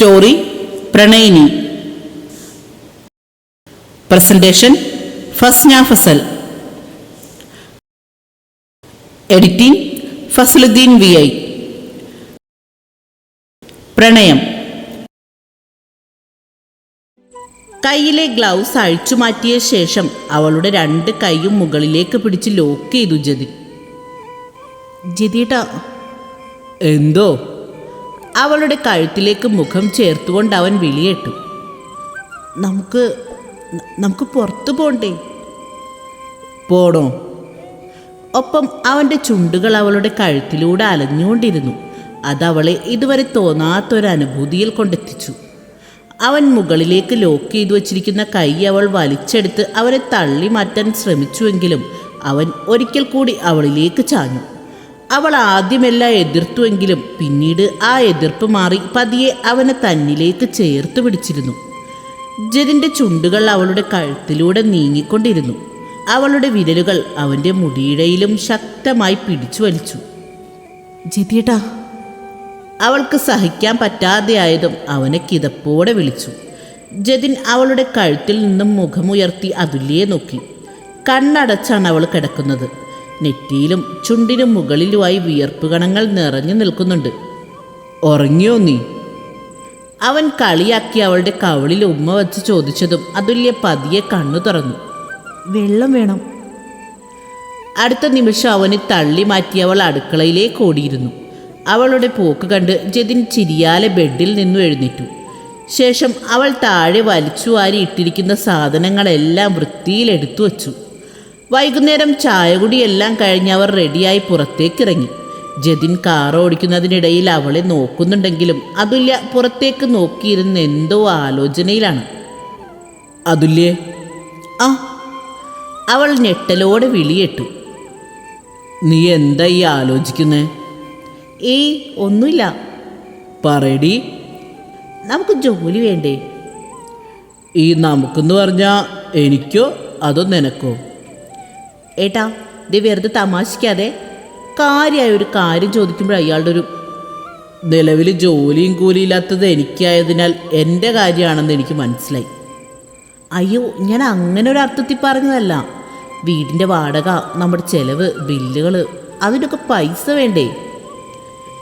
Story Pranayini. Presentation Fasna Fasal. Editing Fasaluddin V I. പ്രണയം. കയ്യിലെ gloves അഴിച്ചു മാറ്റിയ ശേഷം അവളുടെ രണ്ട് കൈയും മുകളിലേക്ക് പിടിച്ച് ലോക്ക് ചെയ്തു ജതി ജതിട്ടാ എന്തോ? അവളുടെ കഴുത്തിലേക്ക് മുഖം ചേർത്തുകൊണ്ട് അവൻ വിളിയേട്ടു. നമുക്ക് നമുക്ക് പുറത്തു പോണ്ടേ? പോണോ ഒപ്പം അവന്റെ ചുണ്ടുകൾ അവളുടെ കഴുത്തിലൂടെ അലഞ്ഞുകൊണ്ടിരുന്നു. അതവളെ ഇതുവരെ തോന്നാത്തൊരനുഭൂതിയിൽ കൊണ്ടെത്തിച്ചു. അവൻ മുകളിലേക്ക് ലോക്ക് ചെയ്തു വച്ചിരിക്കുന്ന കൈ അവൾ വലിച്ചെടുത്ത് അവരെ തള്ളി മാറ്റാൻ ശ്രമിച്ചുവെങ്കിലും അവൻ ഒരിക്കൽ കൂടി അവളിലേക്ക് ചാഞ്ഞു. അവൾ ആദ്യമെല്ലാം എതിർത്തുവെങ്കിലും പിന്നീട് ആ എതിർപ്പ് മാറി പതിയെ അവനെ തന്നിലേക്ക് ചേർത്ത് പിടിച്ചിരുന്നു. ജതിന്റെ ചുണ്ടുകൾ അവളുടെ കഴുത്തിലൂടെ നീങ്ങിക്കൊണ്ടിരുന്നു. അവളുടെ വിരലുകൾ അവന്റെ മുടിയിടയിലും ശക്തമായി പിടിച്ചു വലിച്ചു. ജതിയേട്ടാ. അവൾക്ക് സഹിക്കാൻ പറ്റാതെയായതും അവനെ കിതപ്പോടെ വിളിച്ചു. ജതിൻ അവളുടെ കഴുത്തിൽ നിന്നും മുഖമുയർത്തി അതുല്യെ നോക്കി. കണ്ണടച്ചാണ് അവൾ കിടക്കുന്നത്. നെറ്റിയിലും ചുണ്ടിനും മുകളിലുമായി വിയർപ്പ് കണങ്ങൾ നിറഞ്ഞു നിൽക്കുന്നുണ്ട്. ഉറങ്ങിയോ നീ? അവൻ കളിയാക്കി അവളുടെ കവളിൽ ഉമ്മ വച്ച് ചോദിച്ചതും അതുല്യ പതിയെ കണ്ണു തുറന്നു. വെള്ളം വേണം. അടുത്ത നിമിഷം അവനെ തള്ളി മാറ്റി അവൾ അടുക്കളയിലേക്ക് ഓടിയിരുന്നു. അവളുടെ പോക്ക് കണ്ട് ജതിൻ ചിരിയാലെ ബെഡിൽ നിന്നും എഴുന്നേറ്റു. ശേഷം അവൾ താഴെ വലിച്ചു വാരി ഇട്ടിരിക്കുന്ന സാധനങ്ങളെല്ലാം വൃത്തിയിൽ എടുത്തു വച്ചു. വൈകുന്നേരം ചായകുടിയെല്ലാം കഴിഞ്ഞ് അവർ റെഡിയായി പുറത്തേക്കിറങ്ങി. ജതിൻ കാർ ഓടിക്കുന്നതിനിടയിൽ അവളെ നോക്കുന്നുണ്ടെങ്കിലും അതുല്യ പുറത്തേക്ക് നോക്കിയിരുന്ന എന്തോ ആലോചനയിലാണ്. അതുല്യേ. ആ. അവൾ ഞെട്ടലോടെ വിളിയിട്ടു. നീ എന്താ ഈ ആലോചിക്കുന്നേ? ഏയ് ഒന്നുമില്ല. പറയടി. നമുക്ക് ജോലി വേണ്ടേ? ഈ നമുക്കെന്ന് പറഞ്ഞാ എനിക്കോ അതോ നിനക്കോ? ഏട്ടാ ഇത് വെറുതെ തമാശിക്കാതെ കാര്യമായ ഒരു കാര്യം ചോദിക്കുമ്പോൾ അയാളുടെ ഒരു നിലവിൽ ജോലിയും കൂലിയില്ലാത്തത് എനിക്കായതിനാൽ എന്റെ കാര്യമാണെന്ന് എനിക്ക് മനസ്സിലായി. അയ്യോ ഞാൻ അങ്ങനെ ഒരു അർത്ഥത്തിൽ പറഞ്ഞതല്ല. വീടിന്റെ വാടക നമ്മുടെ ചിലവ് ബില്ലുകൾ അതിനൊക്കെ പൈസ വേണ്ടേ?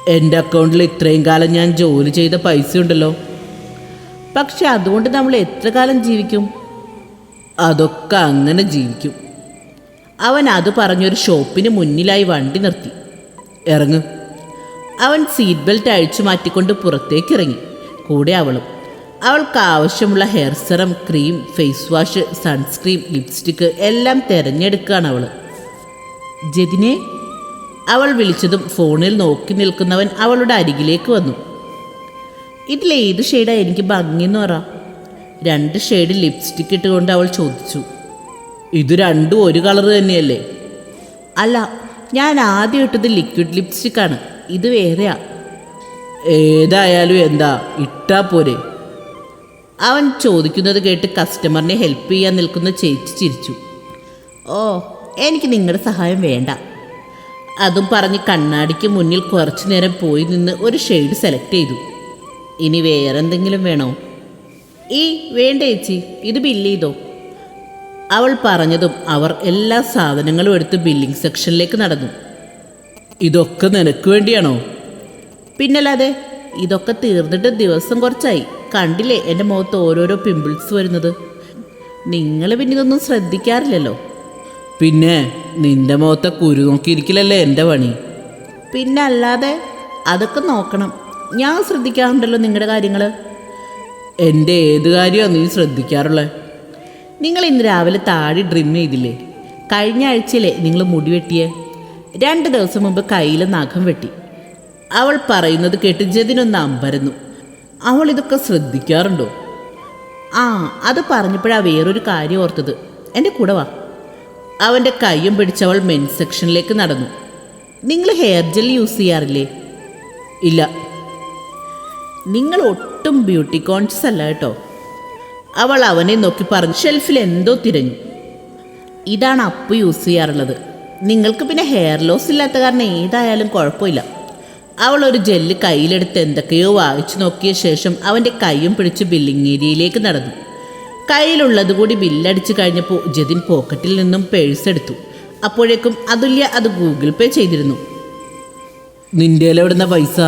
എന്റെ അക്കൗണ്ടിൽ ഇത്രയും കാലം ഞാൻ ജോലി ചെയ്ത പൈസ ഉണ്ടല്ലോ. പക്ഷെ അതുകൊണ്ട് നമ്മൾ എത്ര കാലം ജീവിക്കും? അതൊക്കെ അങ്ങനെ ജീവിക്കും. അവൻ അത് പറഞ്ഞൊരു ഷോപ്പിന് മുന്നിലായി വണ്ടി നിർത്തി. ഇറങ്ങ്. അവൻ സീറ്റ് ബെൽറ്റ് അഴിച്ചു മാറ്റിക്കൊണ്ട് പുറത്തേക്ക് ഇറങ്ങി കൂടെ അവളും. അവൾക്ക് ആവശ്യമുള്ള hair serum cream face wash sunscreen lipstick എല്ലാം തിരഞ്ഞെടുക്കുകയാണ് അവൾ. ജതിനെ? അവൾ വിളിച്ചതും ഫോണിൽ നോക്കി നിൽക്കുന്നവൻ അവളുടെ അരികിലേക്ക് വന്നു. ഇതിലേത് ഷെയ്ഡാണ് എനിക്ക് ഭംഗിയെന്ന് പറ. രണ്ട് ഷെയ്ഡ് ലിപ്സ്റ്റിക് ഇട്ടുകൊണ്ട് അവൾ ചോദിച്ചു. ഇത് രണ്ടും ഒരു കളർ തന്നെയല്ലേ? അല്ല ഞാൻ ആദ്യം ഇട്ടത് ലിക്വിഡ് ലിപ്സ്റ്റിക്കാണ് ഇത് വേറെയാ. ഏതായാലും എന്താ ഇട്ടാ പോരെ. അവൻ ചോദിക്കുന്നത് കേട്ട് കസ്റ്റമറിനെ ഹെൽപ്പ് ചെയ്യാൻ നിൽക്കുന്ന ചേച്ചി ചിരിച്ചു. ഓ എനിക്ക് നിങ്ങളുടെ സഹായം വേണ്ട. അതും പറഞ്ഞ് കണ്ണാടിക്ക് മുന്നിൽ കുറച്ചു നേരം പോയി നിന്ന് ഒരു ഷെയ്ഡ് സെലക്ട് ചെയ്തു. ഇനി വേറെന്തെങ്കിലും വേണോ? ഈ വേണ്ട ചേച്ചി. ഇത് ബില്ല് ചെയ്തോ? അവൾ പറഞ്ഞതും അവർ എല്ലാ സാധനങ്ങളും എടുത്ത് ബില്ലിംഗ് സെക്ഷനിലേക്ക് നടന്നു. ഇതൊക്കെ നിനക്ക് വേണ്ടിയാണോ? പിന്നല്ലാതെ ഇതൊക്കെ തീർന്നിട്ട് ദിവസം കുറച്ചായി. കണ്ടില്ലേ എന്റെ മുഖത്ത് ഓരോരോ പിമ്പിൾസ് വരുന്നത്? നിങ്ങൾ പിന്നെ ഇതൊന്നും ശ്രദ്ധിക്കാറില്ലല്ലോ. പിന്നെ നിന്റെ മുഖത്തെ കുരു നോക്കിയിരിക്കലല്ലേ എന്റെ പണി? പിന്നെ അല്ലാതെ അതൊക്കെ നോക്കണം. ഞാൻ ശ്രദ്ധിക്കാറുണ്ടല്ലോ നിങ്ങളുടെ കാര്യങ്ങൾ എന്റെ ഏത് കാര്യമാണ് നീ ശ്രദ്ധിക്കാറുള്ളത് നിങ്ങൾ ഇന്ന് രാവിലെ താഴെ ഡ്രിം ചെയ്തില്ലേ? കഴിഞ്ഞ ആഴ്ചയിലെ നിങ്ങൾ മുടി വെട്ടിയ? രണ്ട് ദിവസം മുമ്പ് കയ്യിൽ നഖം വെട്ടി. അവൾ പറയുന്നത് കേട്ട് ജതിനൊന്ന് അമ്പരന്നു. അവൾ ഇതൊക്കെ ശ്രദ്ധിക്കാറുണ്ടോ? ആ അത് പറഞ്ഞപ്പോഴാ വേറൊരു കാര്യം ഓർത്തത്. എന്റെ കൂടെ വാ. അവന്റെ കൈയും പിടിച്ചവൾ മെൻ സെക്ഷനിലേക്ക് നടന്നു. നിങ്ങൾ ഹെയർ ജെൽ യൂസ് ചെയ്യാറില്ലേ? ഇല്ല. നിങ്ങൾ ഒട്ടും ബ്യൂട്ടി കോൺഷ്യസ് അല്ല കേട്ടോ. അവൾ അവനെ നോക്കി പറഞ്ഞു ഷെൽഫിൽ എന്തോ തിരഞ്ഞു. ഇതാണ് അപ്പ് യൂസ് ചെയ്യാറുള്ളത്. നിങ്ങൾക്ക് പിന്നെ ഹെയർ ലോസ് ഇല്ലാത്ത കാരണം ഏതായാലും കുഴപ്പമില്ല. അവൾ ഒരു ജെല്ല് കയ്യിലെടുത്ത് എന്തൊക്കെയോ വായിച്ചു നോക്കിയ ശേഷം അവന്റെ കൈയും പിടിച്ച് ബില്ലിംഗ് ഏരിയയിലേക്ക് നടന്നു. കയ്യിലുള്ളത് കൂടി ബില്ലടിച്ച് കഴിഞ്ഞപ്പോൾ ജതിൻ പോക്കറ്റിൽ നിന്നും പേഴ്സ് എടുത്തു. അപ്പോഴേക്കും അതുല്യ അത് ഗൂഗിൾ പേ ചെയ്തിരുന്നു. നിന്റെ എവിടുന്ന പൈസ?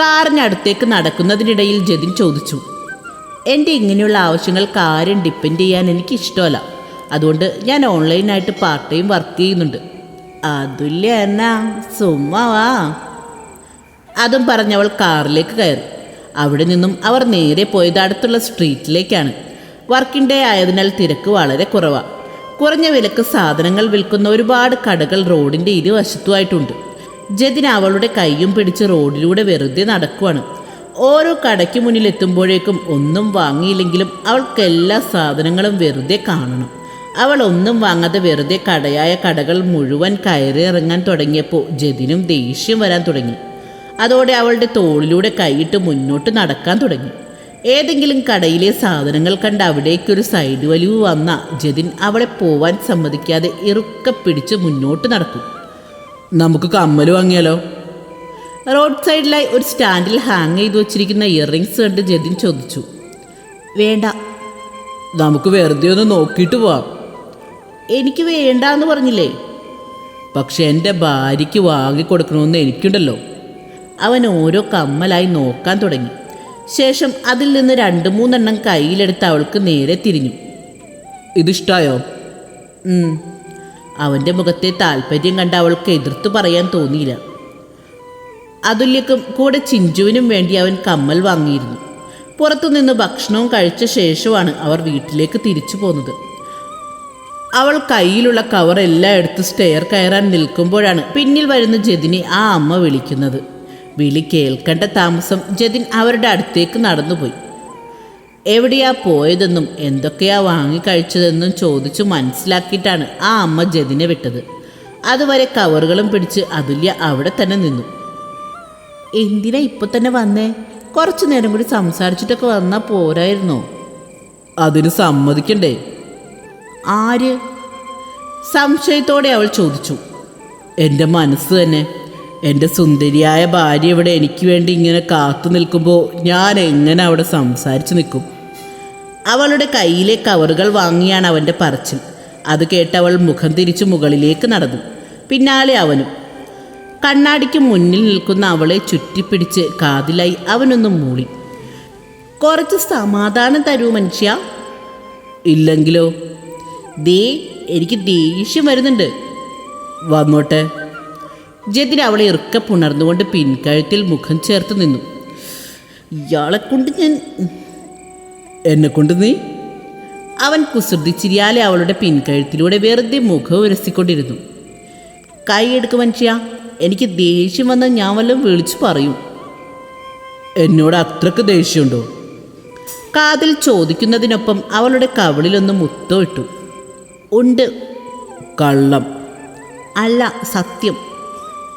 കാറിനടുത്തേക്ക് നടക്കുന്നതിനിടയിൽ ജതിൻ ചോദിച്ചു. എന്റെ ഇങ്ങനെയുള്ള ആവശ്യങ്ങൾക്ക് ആരും ഡിപ്പെൻഡ് ചെയ്യാൻ എനിക്ക് ഇഷ്ടമല്ല അതുകൊണ്ട് ഞാൻ ഓൺലൈനായിട്ട് പാർട്ട് ടൈം വർക്ക് ചെയ്യുന്നുണ്ട്. അതുല്ല എന്നാ സുമ്മാവാ അതും പറഞ്ഞവൾ കാറിലേക്ക് കയറി. അവിടെ നിന്നും അവർ നേരെ പോയത് അടുത്തുള്ള സ്ട്രീറ്റിലേക്കാണ് വർക്കിംഗ് ഡേ ആയതിനാൽ തിരക്ക് വളരെ കുറവാണ് കുറഞ്ഞ വിലക്ക് സാധനങ്ങൾ വിൽക്കുന്ന ഒരുപാട് കടകൾ റോഡിന്റെ ഇരുവശത്തുമായിട്ടുണ്ട്. ജതിൻ അവളുടെ കൈയും പിടിച്ച് റോഡിലൂടെ വെറുതെ നടക്കുവാണ്. ഓരോ കടയ്ക്ക് മുന്നിലെത്തുമ്പോഴേക്കും ഒന്നും വാങ്ങിയില്ലെങ്കിലും അവൾക്ക് എല്ലാ സാധനങ്ങളും വെറുതെ കാണണം. അവൾ ഒന്നും വാങ്ങാതെ വെറുതെ കടയായ കടകൾ മുഴുവൻ കയറി ഇറങ്ങാൻ തുടങ്ങിയപ്പോൾ ജതിനും ദേഷ്യം വരാൻ തുടങ്ങി. അതോടെ അവളുടെ തോളിലൂടെ കൈയിട്ട് മുന്നോട്ട് നടക്കാൻ തുടങ്ങി. ഏതെങ്കിലും കടയിലെ സാധനങ്ങൾ കണ്ട് അവിടേക്കൊരു സൈഡ് വലിവ് വന്ന ജതിൻ അവളെ പോവാൻ സമ്മതിക്കാതെ ഇറുക്കെ പിടിച്ച് മുന്നോട്ട് നടക്കും. നമുക്ക് കമ്മൽ വാങ്ങിയാലോ? റോഡ് സൈഡിലായി ഒരു സ്റ്റാൻഡിൽ ഹാങ് ചെയ്ത് വെച്ചിരിക്കുന്ന ഇയറിങ്സ് കണ്ട് ജതിൻ ചോദിച്ചു. വേണ്ട. നമുക്ക് വെറുതെ ഒന്ന് നോക്കിയിട്ട് പോവാം. എനിക്ക് വേണ്ട എന്ന് പറഞ്ഞില്ലേ? പക്ഷെ എന്റെ ഭാര്യയ്ക്ക് വാങ്ങിക്കൊടുക്കണമെന്ന് എനിക്കുണ്ടല്ലോ. അവൻ ഓരോ കമ്മലായി നോക്കാൻ തുടങ്ങി. ശേഷം അതിൽ നിന്ന് രണ്ട് മൂന്നെണ്ണം കയ്യിലെടുത്ത് അവൾക്ക് നേരെ തിരിഞ്ഞു. ഇതിഷ്ടായോ. അവന്റെ മുഖത്തെ താല്പര്യം കണ്ട് അവൾക്ക് എതിർത്ത് പറയാൻ തോന്നിയില്ല. അതുല്യക്കും കൂടെ ചിഞ്ചുവിനും വേണ്ടി അവൻ കമ്മൽ വാങ്ങിയിരുന്നു. പുറത്തുനിന്ന് ഭക്ഷണവും കഴിച്ച ശേഷമാണ് അവർ വീട്ടിലേക്ക് തിരിച്ചു പോന്നത്. അവൾ കയ്യിലുള്ള കവർ എല്ലാം എടുത്ത് സ്റ്റെയർ കയറാൻ നിൽക്കുമ്പോഴാണ് പിന്നിൽ വരുന്ന ജതിനെ ആ അമ്മ വിളിക്കുന്നത്. വിളി കേൾക്കേണ്ട താമസം ജതിൻ അവരുടെ അടുത്തേക്ക് നടന്നുപോയി. എവിടെയാ പോയതെന്നും എന്തൊക്കെയാ വാങ്ങിക്കഴിച്ചതെന്നും ചോദിച്ചു മനസ്സിലാക്കിയിട്ടാണ് ആ അമ്മ ജതിനെ വിട്ടത്. അതുവരെ കവറുകളും പിടിച്ച് അതുല്യ അവിടെ തന്നെ നിന്നു. എന്തിനാ ഇപ്പൊ തന്നെ വന്നേ? കുറച്ചു നേരം കൂടി സംസാരിച്ചിട്ടൊക്കെ വന്നാ പോരായിരുന്നോ. അതിന് സമ്മതിക്കണ്ടേ? ആര്? സംശയത്തോടെ അവൾ ചോദിച്ചു. എന്റെ മനസ്സ് തന്നെ. എന്റെ സുന്ദരിയായ ഭാര്യ ഇവിടെ എനിക്ക് വേണ്ടി ഇങ്ങനെ കാത്തു നിൽക്കുമ്പോൾ ഞാൻ എങ്ങനെ അവിടെ സംസാരിച്ചു നിൽക്കും? അവളുടെ കയ്യിലെ കവറുകൾ വാങ്ങിയാണ് അവന്റെ പറച്ചിൽ. അത് കേട്ടവൾ മുഖം തിരിച്ചു മുകളിലേക്ക് നടന്നു. പിന്നാലെ അവനും. കണ്ണാടിക്ക് മുന്നിൽ നിൽക്കുന്ന അവളെ ചുറ്റിപ്പിടിച്ച് കാതിലായി അവനൊന്ന് മൂളി. കുറച്ച് സമാധാനം തരൂ മനുഷ്യ. ഇല്ലെങ്കിലോ? ദേ എനിക്ക് ദേഷ്യം വരുന്നുണ്ട്. വന്നോട്ടെ. ജതിൻ അവളെ ഇറുക്കെ പുണർന്നുകൊണ്ട് പിൻകഴുത്തിൽ മുഖം ചേർത്ത് നിന്നു. ഇയാളെ കൊണ്ട് ഞാൻ എന്നെ കൊണ്ട് നീ? അവൻ കുസൃതിച്ചിരിയാലെ അവളുടെ പിൻകഴുത്തിലൂടെ വെറുതെ മുഖം ഉരസിക്കൊണ്ടിരുന്നു. കൈ എടുക്ക് മനുഷ്യ. എനിക്ക് ദേഷ്യം വന്ന ഞാൻ വല്ലതും വിളിച്ചു പറയും. എന്നോട് അത്രയ്ക്ക് ദേഷ്യമുണ്ടോ? കാതിൽ ചോദിക്കുന്നതിനൊപ്പം അവളുടെ കവിളിലൊന്ന് മുത്തോ ഇട്ടു ഉണ്ട് കള്ളം. അല്ല സത്യം.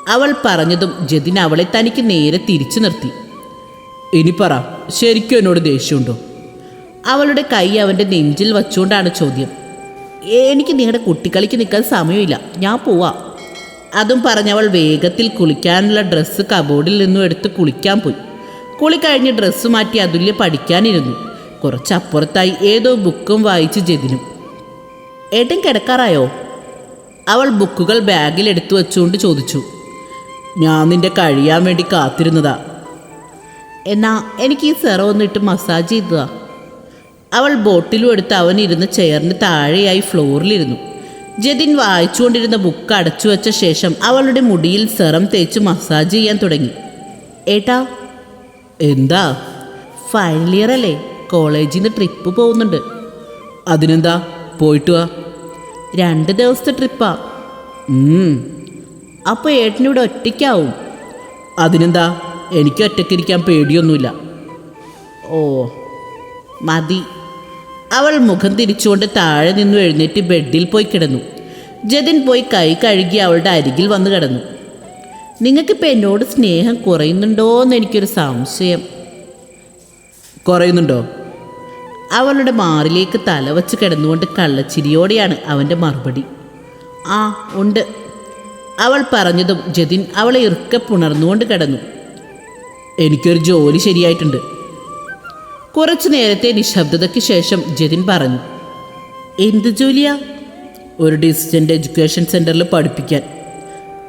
അവൾ പറഞ്ഞതും ജതിൻ അവളെ തനിക്ക് നേരെ തിരിച്ചു നിർത്തി. ഇനി പറ ശരിക്കും എന്നോട് ദേഷ്യമുണ്ടോ? അവളുടെ കൈ അവന്റെ നെഞ്ചിൽ വച്ചുകൊണ്ടാണ് ചോദ്യം. എനിക്ക് നിങ്ങളുടെ കുട്ടിക്കളിക്ക് നിൽക്കാൻ സമയമില്ല. ഞാൻ പോവാ. അതും പറഞ്ഞവൾ വേഗത്തിൽ കുളിക്കാനുള്ള ഡ്രസ്സ് കബോർഡിൽ നിന്നും എടുത്ത് കുളിക്കാൻ പോയി. കുളി കഴിഞ്ഞ് ഡ്രസ്സ് മാറ്റി അതുല്യ പഠിക്കാനിരുന്നു. കുറച്ചപ്പുറത്തായി ഏതോ ബുക്കും വായിച്ച് ജതിനും. ഏട്ടൻ കിടക്കാറായോ? അവൾ ബുക്കുകൾ ബാഗിൽ എടുത്തു വെച്ചുകൊണ്ട് ചോദിച്ചു. ഞാൻ നിന്റെ കഴിയാൻ വേണ്ടി കാത്തിരുന്നതാ. എന്നാ എനിക്ക് ഈ സെറ ഒന്നിട്ട് മസാജ് ചെയ്തതാ. അവൾ ബോട്ടിലും എടുത്ത് അവൻ ഇരുന്ന ചെയറിന് താഴെയായി ഫ്ലോറിലിരുന്നു ജതിൻ വായിച്ചുകൊണ്ടിരുന്ന ബുക്ക് അടച്ചു വെച്ച ശേഷം അവളുടെ മുടിയിൽ സെറം തേച്ച് മസാജ് ചെയ്യാൻ തുടങ്ങി. ഏട്ടാ എന്താ? ഫൈനൽ ഇയർ അല്ലേ? കോളേജിൽ നിന്ന് ട്രിപ്പ് പോകുന്നുണ്ട്. അതിനെന്താ? പോയിട്ട് വാ. രണ്ട് ദിവസത്തെ ട്രിപ്പാ അപ്പോൾ ഏട്ടനിവിടെ ഒറ്റയ്ക്കാവും? അതിനെന്താ? എനിക്ക് ഒറ്റയ്ക്കിരിക്കാൻ പേടിയൊന്നുമില്ല. ഓ മതി. അവൾ മുഖം തിരിച്ചുകൊണ്ട് താഴെ നിന്നു എഴുന്നേറ്റ് ബെഡിൽ പോയി കിടന്നു. ജതിൻ പോയി കൈ കഴുകി അവളുടെ അരികിൽ വന്നു കിടന്നു. നിങ്ങൾക്കിപ്പോൾ എന്നോട് സ്നേഹം കുറയുന്നുണ്ടോ എന്ന് എനിക്കൊരു സംശയം. കുറയുന്നുണ്ടോ? അവളുടെ മാറിലേക്ക് തലവച്ച് കിടന്നുകൊണ്ട് കള്ളച്ചിരിയോടെയാണ് അവന്റെ മറുപടി. ആ ഉണ്ട്. അവൾ പറഞ്ഞതും ജതിൻ അവളെ ഇറുക്കെ പുണർന്നുകൊണ്ട് കിടന്നു. എനിക്കൊരു ജോലി ശരിയായിട്ടുണ്ട്. കുറച്ചു നേരത്തെ നിശബ്ദതയ്ക്ക് ശേഷം ജതിൻ പറഞ്ഞു എന്ത് ജോലിയാ? ഒരു ഡിസ്റ്റന്റ് എഡ്യൂക്കേഷൻ സെന്ററിൽ പഠിപ്പിക്കാൻ.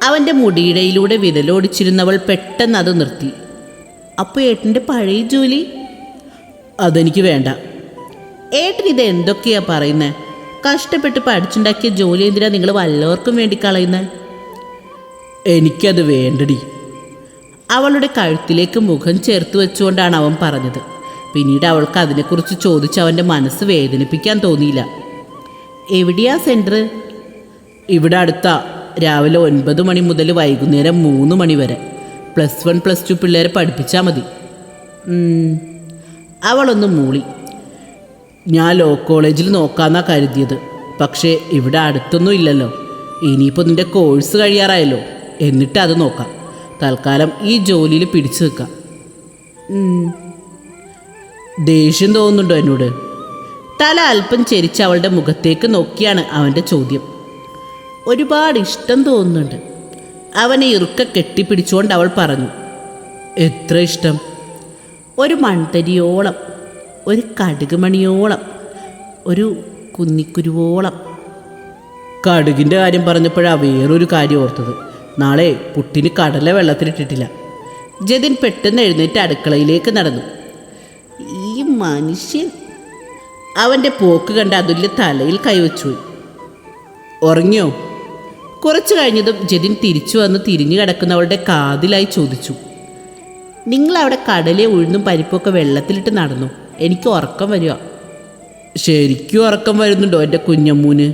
അവന്റെ മുടിയിടയിലൂടെ വിരലോടിച്ചിരുന്നവൾ പെട്ടെന്ന് അത് നിർത്തി. അപ്പോൾ ഏട്ടന്റെ പഴയ ജോലി? അതെനിക്ക് വേണ്ട. ഏട്ടൻ ഇത് എന്തൊക്കെയാ പറയുന്നത് കഷ്ടപ്പെട്ട് പഠിച്ചുണ്ടാക്കിയ ജോലി എന്തിനാ നിങ്ങൾ വല്ലവർക്കും വേണ്ടി കളയുന്നത് എനിക്കത് വേണ്ടടി. അവളുടെ കഴുത്തിലേക്ക് മുഖം ചേർത്ത് വെച്ചുകൊണ്ടാണ് അവൻ പറഞ്ഞത്. പിന്നീട് അവൾക്ക് അതിനെക്കുറിച്ച് ചോദിച്ച് അവന്റെ മനസ്സ് വേദനിപ്പിക്കാൻ തോന്നിയില്ല. എവിടെയാ സെന്റർ ഇവിടെ അടുത്ത. രാവിലെ ഒൻപത് മണി മുതൽ വൈകുന്നേരം മൂന്ന് മണി വരെ. പ്ലസ് വൺ പ്ലസ് ടു പിള്ളേരെ പഠിപ്പിച്ചാൽ മതി. അവളൊന്ന് മൂളി. ഞാൻ ലോ കോളേജിൽ നോക്കാമെന്നാണ് കരുതിയത്. പക്ഷേ ഇവിടെ അടുത്തൊന്നും ഇല്ലല്ലോ. ഇനിയിപ്പോൾ നിന്റെ കോഴ്സ് കഴിയാറായല്ലോ. എന്നിട്ട് അത് നോക്കാം. തൽക്കാലം ഈ ജോലിയിൽ പിടിച്ചു നിൽക്കാം. ദേഷ്യം തോന്നുന്നുണ്ടോ എന്നോട്? തല അല്പം ചെരിച്ച് അവളുടെ മുഖത്തേക്ക് നോക്കിയാണ് അവന്റെ ചോദ്യം. ഒരുപാട് ഇഷ്ടം തോന്നുന്നുണ്ട്. അവനെ ഇറുക്ക കെട്ടിപ്പിടിച്ചുകൊണ്ട് അവൾ പറഞ്ഞു എത്ര ഇഷ്ടം? ഒരു മൺതരിയോളം ഒരു കടുക് മണിയോളം ഒരു കുന്നിക്കുരുവോളം. കടുകിന്റെ കാര്യം പറഞ്ഞപ്പോഴാണ് വേറൊരു കാര്യം ഓർത്തത്. നാളെ പുട്ടിന് കടല വെള്ളത്തിലിട്ടിട്ടില്ല. ജതിൻ പെട്ടെന്ന് എഴുന്നേറ്റ് അടുക്കളയിലേക്ക് നടന്നു. മനുഷ്യൻ. അവന്റെ പോക്ക് കണ്ട് അതുല്യ തലയിൽ കൈവച്ചു. ഉറങ്ങിയോ? കുറച്ചു കഴിഞ്ഞതും ജതിൻ തിരിച്ചു വന്ന് തിരിഞ്ഞു കിടക്കുന്നവളുടെ കാതിലായി ചോദിച്ചു. നിങ്ങൾ അവിടെ കടലെ ഉഴുന്നും പരിപ്പൊക്കെ വെള്ളത്തിലിട്ട് നടന്നു. എനിക്ക് ഉറക്കം വരിക. ശരിക്കും ഉറക്കം വരുന്നുണ്ടോ എന്റെ കുഞ്ഞമ്മൂന്?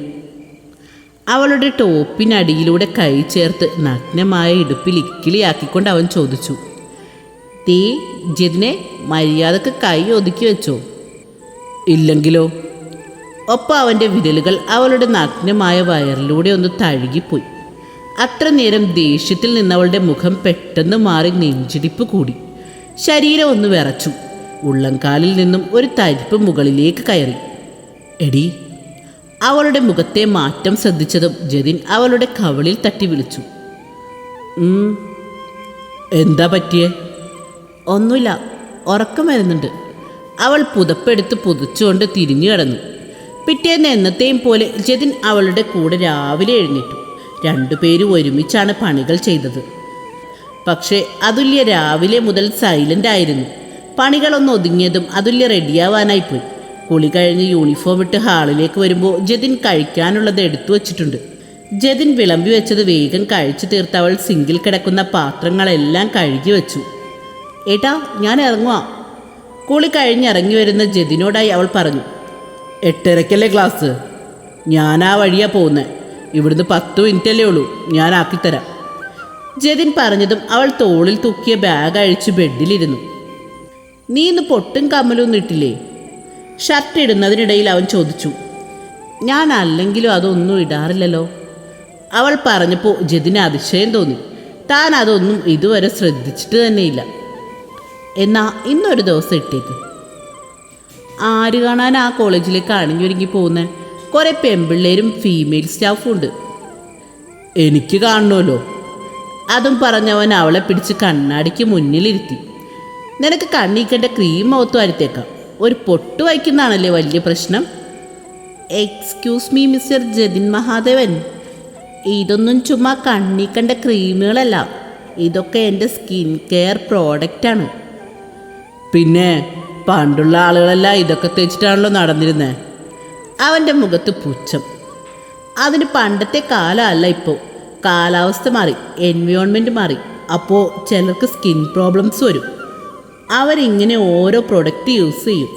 അവളുടെ ടോപ്പിനടിയിലൂടെ കൈ ചേർത്ത് നഗ്നമായ ഇടുപ്പിൽ ഇക്കിളിയാക്കിക്കൊണ്ട് അവൻ ചോദിച്ചു. തീ ജിതിനെ മര്യാദയ്ക്ക് കൈ ഒതുക്കി വെച്ചോ. ഇല്ലെങ്കിലോ? ഒപ്പം അവന്റെ വിരലുകൾ അവളുടെ നഗ്നമായ വയറിലൂടെ ഒന്ന് തഴുകിപ്പോയി. അത്ര നേരം ദേഷ്യത്തിൽ നിന്നവളുടെ മുഖം പെട്ടെന്ന് മാറി നെഞ്ചിടിപ്പ് കൂടി. ശരീരം ഒന്ന് വിറച്ചു. ഉള്ളംകാലിൽ നിന്നും ഒരു തരിപ്പ് മുകളിലേക്ക് കയറി. എടി അവളുടെ മുഖത്തെ മാറ്റം ശ്രദ്ധിച്ചതും ജതിൻ അവളുടെ കവളിൽ തട്ടി വിളിച്ചു. "ഉം, എന്താ പറ്റിയേ? ഒന്നുമില്ല ഉറക്കം വരുന്നുണ്ട്. അവൾ പുതപ്പെടുത്ത് പുതച്ചുകൊണ്ട് തിരിഞ്ഞു കിടന്നു. പിറ്റേന്ന് എന്നത്തെയും പോലെ ജതിൻ അവളുടെ കൂടെ രാവിലെ എഴുന്നേറ്റു. രണ്ടുപേരും ഒരുമിച്ചാണ് പണികൾ ചെയ്തത്. പക്ഷേ അതുല്യ രാവിലെ മുതൽ സൈലന്റ് ആയിരുന്നു. പണികളൊന്ന് ഒതുങ്ങിയതും അതുല്യ റെഡിയാവാനായി പോയി കുളി കഴിഞ്ഞ് യൂണിഫോം ഇട്ട് ഹാളിലേക്ക് വരുമ്പോൾ ജതിൻ കഴിക്കാനുള്ളത് എടുത്തു വച്ചിട്ടുണ്ട്. ജതിൻ വിളമ്പി വെച്ചത് വേഗം കഴിച്ചു തീർത്ത് അവൾ സിങ്കിൽ കിടക്കുന്ന പാത്രങ്ങളെല്ലാം കഴുകി വെച്ചു. ഏട്ടാ ഞാൻ ഇറങ്ങുവാ. കുളി കഴിഞ്ഞിറങ്ങി വരുന്ന ജതിനോടായി അവൾ പറഞ്ഞു എട്ടരക്കല്ലേ ക്ലാസ്? ഞാൻ ആ വഴിയാ പോകുന്നത് ഇവിടുന്ന് പത്ത് മിനിറ്റല്ലേ ഉള്ളൂ. ഞാൻ ആക്കിത്തരാം. ജതിൻ പറഞ്ഞതും അവൾ തോളിൽ തൂക്കിയ ബാഗ് അഴിച്ച് ബെഡിലിരുന്നു നീ ഇന്ന് പൊട്ടും കമ്മലൊന്നും ഇട്ടില്ലേ? ഷർട്ട് ഇടുന്നതിനിടയിൽ അവൻ ചോദിച്ചു ഞാൻ അല്ലെങ്കിലും അതൊന്നും ഇടാറില്ലല്ലോ? അവൾ പറഞ്ഞപ്പോൾ ജതിന് അതിശയം തോന്നി. താൻ അതൊന്നും ഇതുവരെ ശ്രദ്ധിച്ചിട്ട് തന്നെയില്ല. എന്നാ ഇന്നൊരു ദിവസം ഇട്ടേക്ക്. ആര് കാണാൻ ആ കോളേജിലേക്ക് അണിഞ്ഞൊരുങ്ങി പോകുന്ന? കുറേ പെൺപിള്ളേരും ഫീമെയിൽ സ്റ്റാഫും ഉണ്ട്. എനിക്ക് കാണണമല്ലോ അതും പറഞ്ഞവൻ അവളെ പിടിച്ച് കണ്ണാടിക്ക് മുന്നിലിരുത്തി. നിനക്ക് കണ്ണീക്കേണ്ട ക്രീം മുഖത്ത് വരുത്തേക്കാം ഒരു പൊട്ട് വയ്ക്കുന്നതാണല്ലേ വലിയ പ്രശ്നം? Excuse me mister Jatin Mahadevan. ഇതൊന്നും ചുമ്മാ കണ്ണീ കണ്ട ക്രീമുകളല്ല ഇതൊക്കെ എന്റെ സ്കിൻ കെയർ പ്രോഡക്റ്റാണ് പിന്നെ പണ്ടുള്ള ആളുകളെല്ലാം ഇതൊക്കെ തേച്ചിട്ടാണല്ലോ നടന്നിരുന്നത് അവന്റെ മുഖത്ത് പുച്ഛം. അതിന് പണ്ടത്തെ കാലമല്ല ഇപ്പോൾ കാലാവസ്ഥ മാറി എൻവയോൺമെന്റ് മാറി. അപ്പോൾ ചിലർക്ക് സ്കിൻ പ്രോബ്ലംസ് വരും. അവരിങ്ങനെ ഓരോ പ്രൊഡക്റ്റ് യൂസ് ചെയ്യും.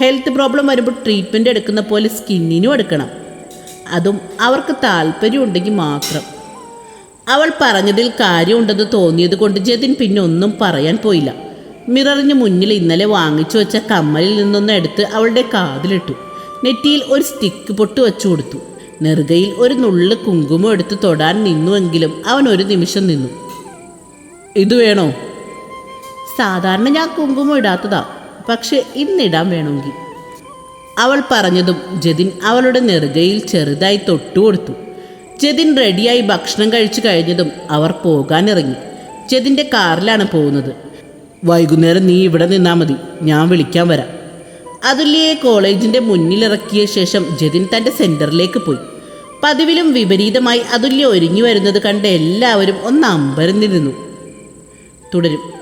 ഹെൽത്ത് പ്രോബ്ലം വരുമ്പോൾ ട്രീറ്റ്മെന്റ് എടുക്കുന്ന പോലെ സ്കിന്നിനും എടുക്കണം. അതും അവർക്ക് താല്പര്യം ഉണ്ടെങ്കിൽ മാത്രം. അവൾ പറഞ്ഞതിൽ കാര്യമുണ്ടെന്ന് തോന്നിയത് കൊണ്ട് ജതിൻ പിന്നെ ഒന്നും പറയാൻ പോയില്ല. മിററിന് മുന്നിൽ ഇന്നലെ വാങ്ങിച്ചു വെച്ച കമ്മലിൽ നിന്നൊന്ന് എടുത്ത് അവളുടെ കാതിലിട്ടു. നെറ്റിയിൽ ഒരു സ്റ്റിക്ക് പൊട്ട് വെച്ചു കൊടുത്തു. നെറുകയിൽ ഒരു നുള്ളു കുങ്കുമം എടുത്ത് തൊടാൻ നിന്നുവെങ്കിലും അവൻ ഒരു നിമിഷം നിന്നു. ഇത് വേണോ? സാധാരണ ഞാൻ കുങ്കുമം ഇടാത്തതാ പക്ഷെ ഇന്നിടാൻ വേണമെങ്കിൽ. അവൾ പറഞ്ഞതും ജതിൻ അവളുടെ നെറുകയിൽ ചെറുതായി തൊട്ടുകൊടുത്തു ജതിൻ റെഡിയായി ഭക്ഷണം കഴിച്ചു കഴിഞ്ഞതും അവർ പോകാനിറങ്ങി. ജതിന്റെ കാറിലാണ് പോകുന്നത്. വൈകുന്നേരം നീ ഇവിടെ നിന്നാൽ മതി. ഞാൻ വിളിക്കാൻ വരാം. അതുല്യയെ കോളേജിന്റെ മുന്നിലിറക്കിയ ശേഷം ജതിൻ തന്റെ സെന്ററിലേക്ക് പോയി. പതിവിലും വിപരീതമായി അതുല്യ ഒരുങ്ങി വരുന്നത് കണ്ട് എല്ലാവരും ഒന്ന് അമ്പരന്നിരുന്നു. തുടരും.